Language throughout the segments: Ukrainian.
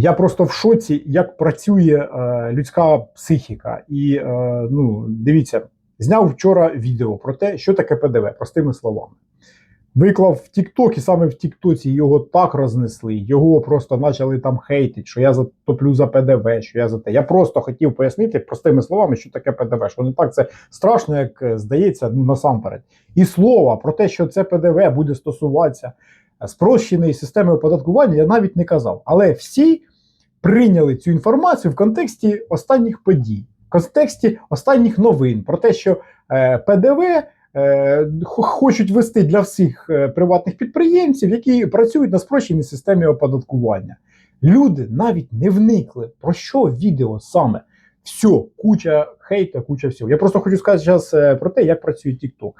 Я просто в шоці, як працює е, людська психіка. І е, ну, дивіться, зняв вчора відео про те, що таке ПДВ, простими словами. Виклав в TikTok, і саме в Тіктоці його так рознесли, його просто почали там хейтити, що я затоплю за ПДВ, що я за те. Я просто хотів пояснити простими словами, що таке ПДВ. Що не так це страшно, як е, здається, ну насамперед. І слова про те, що це ПДВ буде стосуватися е, спрощеної системи оподаткування, я навіть не казав. Але всі прийняли цю інформацію в контексті останніх подій, в контексті останніх новин про те, що е, ПДВ хочуть вести для всіх е, приватних підприємців, які працюють на спрощеній системі оподаткування. Люди навіть не вникли, про що відео саме. Все, куча хейта, куча всього. Я просто хочу сказати зараз е, про те, як працює TikTok.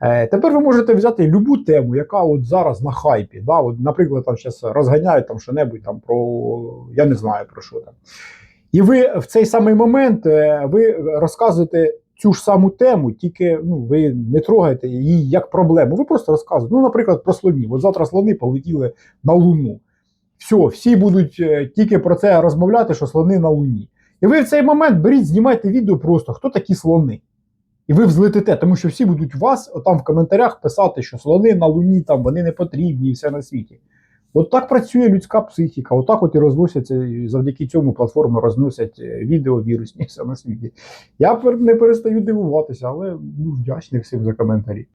Е, тепер ви можете взяти любу тему, яка от зараз на хайпі. Да? От, наприклад, там зараз розганяють там що-небудь там про я не знаю про що там. І ви в цей самий момент е, ви розказуєте цю ж саму тему, тільки ну, ви не трогаєте її як проблему. Ви просто розказуєте. Ну, наприклад, про слонів. От завтра слони полетіли на Луну. Все, всі будуть е, тільки про це розмовляти, що слони на Луні. І ви в цей момент беріть, знімайте відео просто, хто такі слони. І ви взлетите, тому що всі будуть вас там в коментарях писати, що слони на Луні там вони не потрібні і все на світі. От так працює людська психіка, отак от і розносяться, завдяки цьому платформи розносять е, відео вірусні все на світі. Я не перестаю дивуватися, але ну, вдячний всім за коментарі.